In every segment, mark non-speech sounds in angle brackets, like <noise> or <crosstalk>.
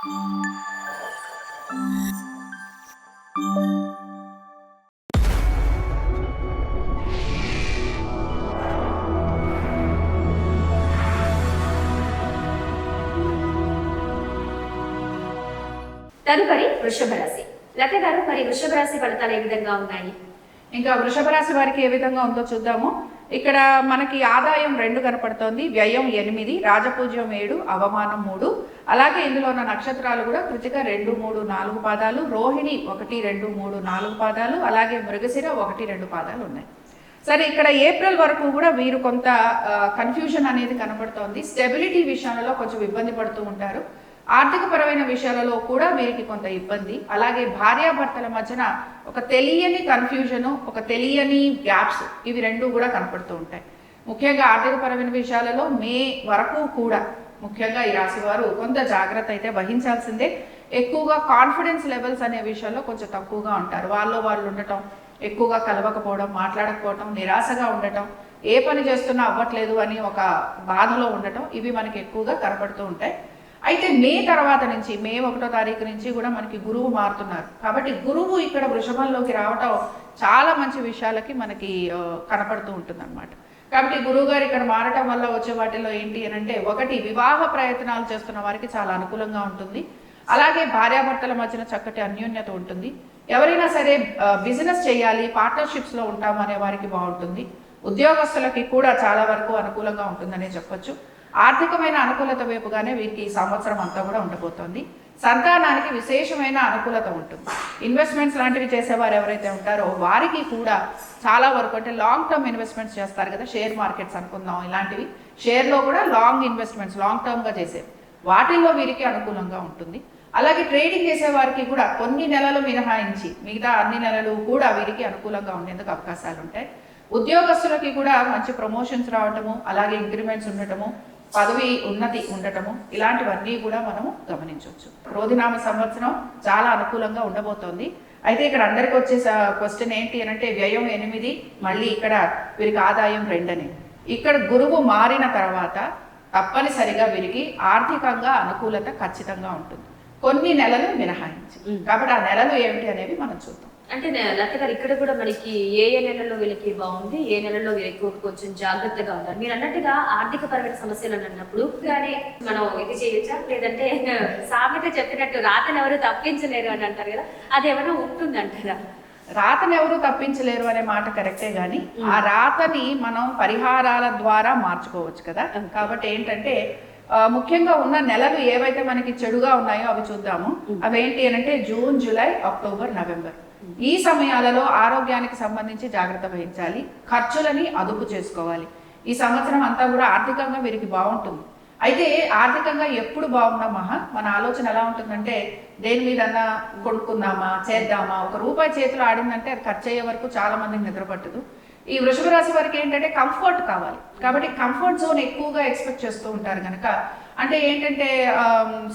తదుపరి వృషభ రాశి. లత గారు మరి వృషభ రాశి ఫలితాలు ఏ విధంగా ఉన్నాయి? ఇంకా వృషభ రాశి వారికి ఏ విధంగా ఉందో చూద్దాము. ఇక్కడ మనకి ఆదాయం రెండు కనపడుతోంది వ్యయం ఎనిమిది రాజపూజ్యం ఏడు అవమానం మూడు. అలాగే ఇందులో ఉన్న నక్షత్రాలు కూడా కృతిక రెండు మూడు నాలుగు పాదాలు రోహిణి ఒకటి రెండు మూడు నాలుగు పాదాలు అలాగే మృగశిర ఒకటి రెండు పాదాలు ఉన్నాయి. సరే ఇక్కడ ఏప్రిల్ వరకు కూడా వీరు కొంత కన్ఫ్యూజన్ అనేది కనబడుతోంది స్టెబిలిటీ విషయాలలో కొంచెం ఇబ్బంది పడుతూ ఉంటారు. ఆర్థికపరమైన విషయాలలో కూడా వీరికి కొంత ఇబ్బంది. అలాగే భార్యాభర్తల మధ్యన ఒక తెలియని కన్ఫ్యూజను ఒక తెలియని గ్యాప్స్ ఇవి రెండు కూడా కనపడుతూ ఉంటాయి. ముఖ్యంగా ఆర్థికపరమైన విషయాలలో మే వరకు కూడా ముఖ్యంగా ఈ రాశి వారు కొంత జాగ్రత్త అయితే వహించాల్సిందే. ఎక్కువగా కాన్ఫిడెన్స్ లెవెల్స్ అనే విషయాల్లో కొంచెం తక్కువగా ఉంటారు. వాళ్ళు వాళ్ళు ఉండటం ఎక్కువగా కలవకపోవడం మాట్లాడకపోవడం నిరాశగా ఉండటం ఏ పని చేస్తున్నా అవ్వట్లేదు అని ఒక బాధలో ఉండటం ఇవి మనకి ఎక్కువగా కనపడుతూ ఉంటాయి. అయితే మే తర్వాత నుంచి మే ఒకటో తారీఖు నుంచి కూడా మనకి గురువు మారుతున్నారు. కాబట్టి గురువు ఇక్కడ వృషభంలోకి రావటం చాలా మంచి విషయాలకి మనకి కనపడుతూ ఉంటుంది అనమాట కాబట్టి గురువు గారు ఇక్కడ మారటం వల్ల వచ్చే వాటిలో ఏంటి అని అంటే ఒకటి వివాహ ప్రయత్నాలు చేస్తున్న వారికి చాలా అనుకూలంగా ఉంటుంది. అలాగే భార్యాభర్తల మధ్యన చక్కటి అన్యోన్యత ఉంటుంది. ఎవరైనా సరే బిజినెస్ చేయాలి పార్ట్నర్షిప్స్లో ఉంటామనే అనే వారికి బాగుంటుంది. ఉద్యోగస్తులకి కూడా చాలా వరకు అనుకూలంగా ఉంటుందనే చెప్పొచ్చు. ఆర్థికమైన అనుకూలత వైపుగానే వీరికి ఈ సంవత్సరం అంతా కూడా ఉండబోతోంది. సంతానానికి విశేషమైన అనుకూలత ఉంటుంది. ఇన్వెస్ట్మెంట్స్ లాంటివి చేసేవారు ఎవరైతే ఉంటారో వారికి కూడా చాలా వరకు అంటే లాంగ్ టర్మ్ ఇన్వెస్ట్మెంట్స్ చేస్తారు కదా షేర్ మార్కెట్స్ అనుకుందాం ఇలాంటివి. షేర్లో కూడా లాంగ్ ఇన్వెస్ట్మెంట్స్ లాంగ్ టర్మ్గా చేసేవి వాటిల్లో వీరికి అనుకూలంగా ఉంటుంది. అలాగే ట్రేడింగ్ చేసేవారికి కూడా కొన్ని నెలలు మినహాయించి మిగతా అన్ని నెలలు కూడా వీరికి అనుకూలంగా ఉండేందుకు అవకాశాలు ఉంటాయి. ఉద్యోగస్తులకి కూడా మంచి ప్రమోషన్స్ రావటము అలాగే ఇంక్రిమెంట్స్ ఉండటము పదవి ఉన్నతి ఉండటము ఇలాంటివన్నీ కూడా మనము గమనించవచ్చు. రోధినామ సంవత్సరం చాలా అనుకూలంగా ఉండబోతోంది. అయితే ఇక్కడ అందరికి వచ్చే క్వశ్చన్ ఏంటి అని అంటే వ్యయం ఎనిమిది మళ్ళీ ఇక్కడ వీరికి ఆదాయం రెండని. ఇక్కడ గురువు మారిన తర్వాత తప్పనిసరిగా వీరికి ఆర్థికంగా అనుకూలత ఖచ్చితంగా ఉంటుంది. కొన్ని నెలలు మినహాయించి. కాబట్టి ఆ నెలలు ఏమిటి అనేవి మనం చూద్దాం. అంటే లత గారు ఇక్కడ కూడా మనకి ఏ ఏ నెలలో వీళ్ళకి బాగుంది ఏ నెలలో వీళ్ళకి కొంచెం జాగ్రత్తగా ఉంటారు మీరు అన్నట్టుగా ఆర్థిక పరమైన సమస్యలు అని అన్నప్పుడు కానీ మనం ఇది చేయొచ్చా? లేదంటే <laughs> సామెత చెప్పినట్టు రాతను ఎవరు తప్పించలేరు అని అంటారు కదా అది ఏమైనా ఉంటుందంటారా? రాతని ఎవరు తప్పించలేరు అనే మాట కరెక్టే గాని ఆ రాతని మనం పరిహారాల ద్వారా మార్చుకోవచ్చు కదా? కాబట్టి ఏంటంటే ముఖ్యంగా ఉన్న నెలలు ఏవైతే మనకి చెడుగా ఉన్నాయో అవి చూద్దాము. అవి ఏంటి అని అంటే జూన్ జూలై అక్టోబర్ నవంబర్. ఈ సమయాలలో ఆరోగ్యానికి సంబంధించి జాగ్రత్త వహించాలి ఖర్చులని అదుపు చేసుకోవాలి. ఈ సంవత్సరం అంతా కూడా ఆర్థికంగా వీరికి బాగుంటుంది. అయితే ఆర్థికంగా ఎప్పుడు బాగున్నా మహా మన ఆలోచన ఎలా ఉంటుందంటే దేని మీదన్నా కొనుక్కుందామా చేద్దామా ఒక రూపాయి చేతిలో ఆడిందంటే అది ఖర్చు అయ్యే వరకు చాలా మందికి నిద్ర పట్టదు ఈ వృషభ రాశి వారికి ఏంటంటే కంఫర్ట్ కావాలి. కాబట్టి కంఫర్ట్ జోన్ ఎక్కువగా ఎక్స్పెక్ట్ చేస్తూ ఉంటారు కనుక అంటే ఏంటంటే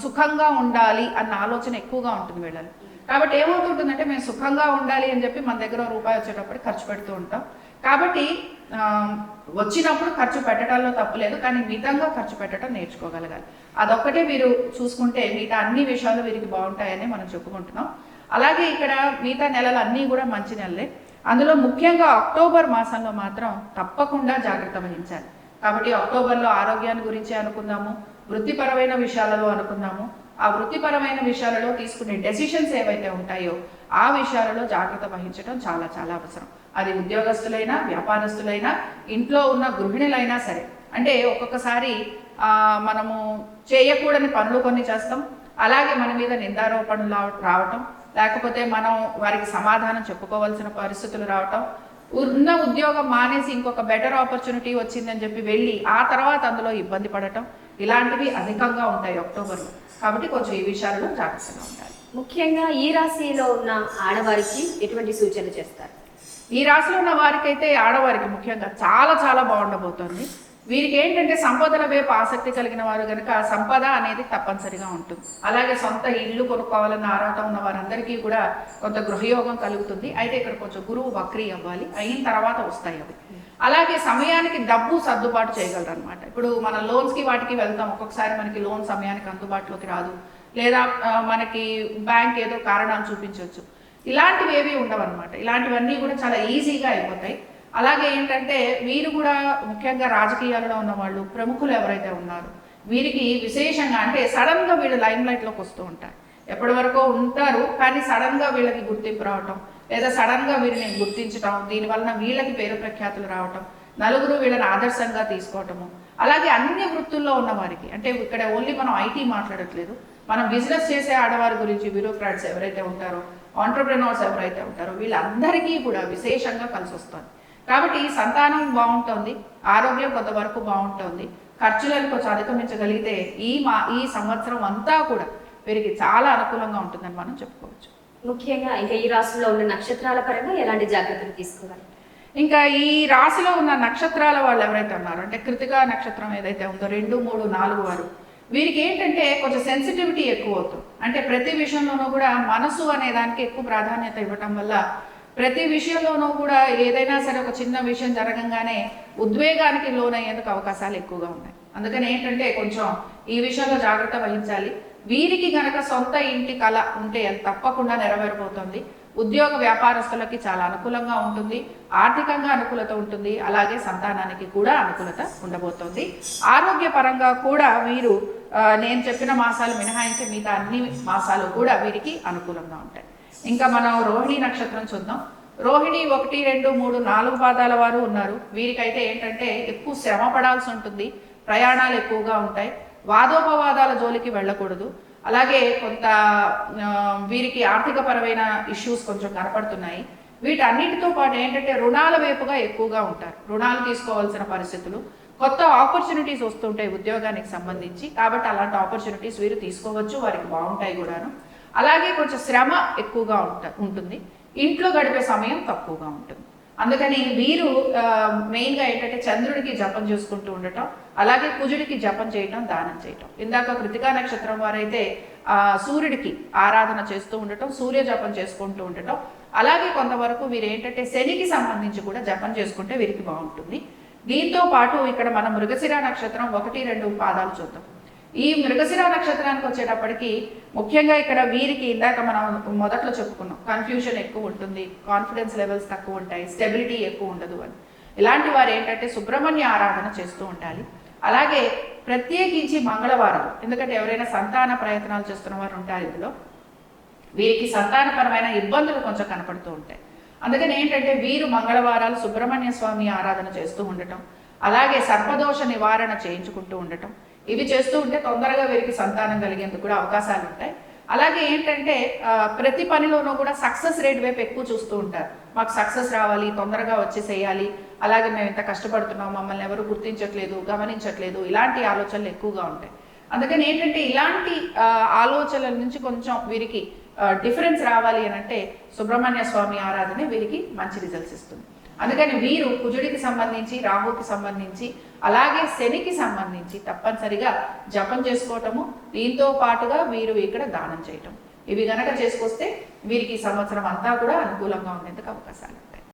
సుఖంగా ఉండాలి అన్న ఆలోచన ఎక్కువగా ఉంటుంది వీళ్ళని కాబట్టి ఏమవుతుంటుందంటే మేము సుఖంగా ఉండాలి అని చెప్పి మన దగ్గర రూపాయి వచ్చేటప్పుడు ఖర్చు పెడుతూ ఉంటాం. కాబట్టి వచ్చినప్పుడు ఖర్చు పెట్టడంలో తప్పులేదు కానీ మితంగా ఖర్చు పెట్టడం నేర్చుకోగలగాలి. అదొక్కటే మీరు చూసుకుంటే మిగతా అన్ని విషయాలు వీరికి బాగుంటాయని మనం చెప్పుకుంటున్నాం. అలాగే ఇక్కడ మిగతా నెలలు అన్నీ కూడా మంచి నెలలే. అందులో ముఖ్యంగా అక్టోబర్ మాసంలో మాత్రం తప్పకుండా జాగ్రత్త వహించాలి. కాబట్టి అక్టోబర్లో ఆరోగ్యాన్ని గురించి అనుకుందాము వృత్తిపరమైన విషయాలలో అనుకుందాము ఆ వృత్తిపరమైన విషయాలలో తీసుకునే డెసిషన్స్ ఏవైతే ఉంటాయో ఆ విషయాలలో జాగ్రత్త వహించడం చాలా చాలా అవసరం. అది ఉద్యోగస్తులైనా వ్యాపారస్తులైనా ఇంట్లో ఉన్న గృహిణులైనా సరే. అంటే ఒక్కొక్కసారి మనము చేయకూడని పనులు కొన్ని చేస్తాం. అలాగే మన మీద నిందారోపణలు రావటం. లేకపోతే మనం వారికి సమాధానం చెప్పుకోవాల్సిన పరిస్థితులు రావటం. ఉన్న ఉద్యోగం మానేసి ఇంకొక బెటర్ ఆపర్చునిటీ వచ్చిందని చెప్పి వెళ్ళి ఆ తర్వాత అందులో ఇబ్బంది పడటం. ఇలాంటివి అధికంగా ఉంటాయి అక్టోబర్లో. కాబట్టి కొంచెం ఈ విషయాల్లో జాగ్రత్తగా ఉండాలి. ముఖ్యంగా ఈ రాశిలో ఉన్న ఆడవారికి ఎటువంటి సూచనలు చేస్తారు? ఈ రాశిలో ఉన్న వారికైతే ఆడవారికి ముఖ్యంగా చాలా చాలా బాగుండబోతోంది. వీరికి ఏంటంటే సంపదల వైపు ఆసక్తి కలిగిన వారు కనుక సంపద అనేది తప్పనిసరిగా ఉంటుంది. అలాగే సొంత ఇల్లు కొనుక్కోవాలన్న ఆరాటం ఉన్న వారందరికీ కూడా కొంత గృహయోగం కలుగుతుంది. అయితే ఇక్కడ కొంచెం గురువు వక్రీ అవ్వాలి. అయిన తర్వాత వస్తాయి అవి. అలాగే సమయానికి డబ్బు సర్దుబాటు చేయగలరు అనమాట ఇప్పుడు మన లోన్స్కి వాటికి వెళ్తాం. ఒక్కొక్కసారి మనకి లోన్ సమయానికి అందుబాటులోకి రాదు. లేదా మనకి బ్యాంక్ ఏదో కారణాలు చూపించవచ్చు. ఇలాంటివి ఏవి ఉండవన్నమాట. ఇలాంటివన్నీ కూడా చాలా ఈజీగా అయిపోతాయి. అలాగే ఏంటంటే వీరు కూడా ముఖ్యంగా రాజకీయాలలో ఉన్న వాళ్ళు ప్రముఖులు ఎవరైతే ఉన్నారో వీరికి విశేషంగా అంటే సడన్గా వీళ్ళు లైమ్ లైట్లోకి వస్తూ ఉంటారు. ఎప్పటి వరకు ఉంటారు కానీ సడన్గా వీళ్ళకి గుర్తింపు రావటం లేదా సడన్గా వీరిని గుర్తించటం దీనివలన వీళ్ళకి పేరు ప్రఖ్యాతులు రావటం నలుగురు వీళ్ళని ఆదర్శంగా తీసుకోవటము అలాగే అన్ని వృత్తుల్లో ఉన్న వారికి అంటే ఇక్కడ ఓన్లీ మనం ఐటీ మాట్లాడట్లేదు మనం బిజినెస్ చేసే ఆడవారి గురించి బ్యూరోక్రాట్స్ ఎవరైతే ఉంటారో ఆంటర్ప్రినర్స్ ఎవరైతే ఉంటారో వీళ్ళందరికీ కూడా విశేషంగా కలిసి వస్తారు కాబట్టి సంతానం బాగుంటుంది ఆరోగ్యం కొంతవరకు బాగుంటుంది ఖర్చులను కొంచెం అధిగమించగలిగితే ఈ మా ఈ సంవత్సరం అంతా కూడా వీరికి చాలా అనుకూలంగా ఉంటుందని మనం చెప్పుకోవచ్చు. ముఖ్యంగా ఇంకా ఈ రాశిలో ఉన్న నక్షత్రాల పరంగా ఎలాంటి జాగ్రత్తలు తీసుకోవాలి? ఇంకా ఈ రాశిలో ఉన్న నక్షత్రాల వాళ్ళు ఎవరైతే ఉన్నారో అంటే కృతికా నక్షత్రం ఏదైతే ఉందో రెండు మూడు నాలుగు వారు వీరికి ఏంటంటే కొంచెం సెన్సిటివిటీ ఎక్కువ అవుతుంది. అంటే ప్రతి విషయంలోనూ కూడా మనసు అనే దానికి ఎక్కువ ప్రాధాన్యత ఇవ్వటం వల్ల ప్రతి విషయంలోనూ కూడా ఏదైనా సరే ఒక చిన్న విషయం జరగంగానే ఉద్వేగానికి లోనయ్యేందుకు అవకాశాలు ఎక్కువగా ఉన్నాయి. అందుకని ఏంటంటే కొంచెం ఈ విషయంలో జాగ్రత్త వహించాలి. వీరికి గనక సొంత ఇంటి కళ ఉంటే అది తప్పకుండా నెరవేరబోతుంది. ఉద్యోగ వ్యాపారస్తులకి చాలా అనుకూలంగా ఉంటుంది. ఆర్థికంగా అనుకూలత ఉంటుంది. అలాగే సంతానానికి కూడా అనుకూలత ఉండబోతోంది. ఆరోగ్యపరంగా కూడా వీరు నేను చెప్పిన మాసాలు మినహాయించి మిగతా అన్ని మాసాలు కూడా వీరికి అనుకూలంగా ఉంటాయి. ఇంకా మనం రోహిణి నక్షత్రం చూద్దాం. రోహిణి ఒకటి రెండు మూడు నాలుగు పాదాల వారు ఉన్నారు. వీరికైతే ఏంటంటే ఎక్కువ శ్రమ పడాల్సి ఉంటుంది. ప్రయాణాలు ఎక్కువగా ఉంటాయి. వాదోపవాదాల జోలికి వెళ్ళకూడదు. అలాగే కొంత వీరికి ఆర్థికపరమైన ఇష్యూస్ కొంచెం కనపడుతున్నాయి. వీటన్నిటితో పాటు ఏంటంటే రుణాల వైపుగా ఎక్కువగా ఉంటారు. రుణాలు తీసుకోవాల్సిన పరిస్థితులు. కొత్త ఆపర్చునిటీస్ వస్తుంటాయి ఉద్యోగానికి సంబంధించి. కాబట్టి అలాంటి ఆపర్చునిటీస్ వీరు తీసుకోవచ్చు. వారికి బాగుంటాయి కూడాను. అలాగే కొంచెం శ్రమ ఎక్కువగా ఉంట ఉంటుంది. ఇంట్లో గడిపే సమయం తక్కువగా ఉంటుంది. అందుకని వీరు మెయిన్గా ఏంటంటే చంద్రుడికి జపం చేసుకుంటూ ఉండటం అలాగే కుజుడికి జపం చేయటం దానం చేయటం. ఇందాక కృతికా నక్షత్రం వారైతే సూర్యుడికి ఆరాధన చేస్తూ ఉండటం సూర్య జపం చేసుకుంటూ ఉండటం. అలాగే కొంతవరకు వీరు ఏంటంటే శనికి సంబంధించి కూడా జపం చేసుకుంటే వీరికి బాగుంటుంది. దీంతో పాటు ఇక్కడ మనం మృగశిర నక్షత్రం ఒకటి రెండు పాదాలు చూద్దాం. ఈ మృగశిర నక్షత్రానికి వచ్చేటప్పటికి ముఖ్యంగా ఇక్కడ వీరికి ఇందాక మనం మొదట్లో చెప్పుకున్నాం. కన్ఫ్యూషన్ ఎక్కువ ఉంటుంది కాన్ఫిడెన్స్ లెవెల్స్ తక్కువ ఉంటాయి స్టెబిలిటీ ఎక్కువ ఉండదు అని. ఇలాంటి వారు ఏంటంటే సుబ్రహ్మణ్య ఆరాధన చేస్తూ ఉండాలి. అలాగే ప్రత్యేకించి మంగళవారం ఎందుకంటే ఎవరైనా సంతాన ప్రయత్నాలు చేస్తున్న వారు ఉంటారు ఇందులో. వీరికి సంతానపరమైన ఇబ్బందులు కొంచెం కనపడుతూ ఉంటాయి. అందుకని ఏంటంటే వీరు మంగళవారాలు సుబ్రహ్మణ్య స్వామి ఆరాధన చేస్తూ ఉండటం అలాగే సర్పదోష నివారణ చేయించుకుంటూ ఉండటం ఇవి చేస్తూ ఉంటే తొందరగా వీరికి సంతానం కలిగేందుకు కూడా అవకాశాలు ఉంటాయి. అలాగే ఏంటంటే ప్రతి పనిలోనూ కూడా సక్సెస్ రేట్ వైపు ఎక్కువ చూస్తూ ఉంటారు. మాకు సక్సెస్ రావాలి తొందరగా వచ్చేసేయాలి అలాగే మేము ఇంత కష్టపడుతున్నాం మమ్మల్ని ఎవరు గుర్తించట్లేదు గమనించట్లేదు ఇలాంటి ఆలోచనలు ఎక్కువగా ఉంటాయి. అందుకని ఏంటంటే ఇలాంటి ఆలోచనల నుంచి కొంచెం వీరికి డిఫరెన్స్ రావాలి అని అంటే సుబ్రహ్మణ్య స్వామి ఆరాధన వీరికి మంచి రిజల్ట్స్ ఇస్తుంది. అందుకని వీరు కుజుడికి సంబంధించి రాహుకి సంబంధించి అలాగే శనికి సంబంధించి తప్పనిసరిగా జపం చేసుకోవటము. దీంతో పాటుగా వీరు ఇక్కడ దానం చేయటం. ఇవి గనక చేసుకొస్తే వీరికి ఈ సంవత్సరం అంతా కూడా అనుకూలంగా ఉండేందుకు అవకాశాలు.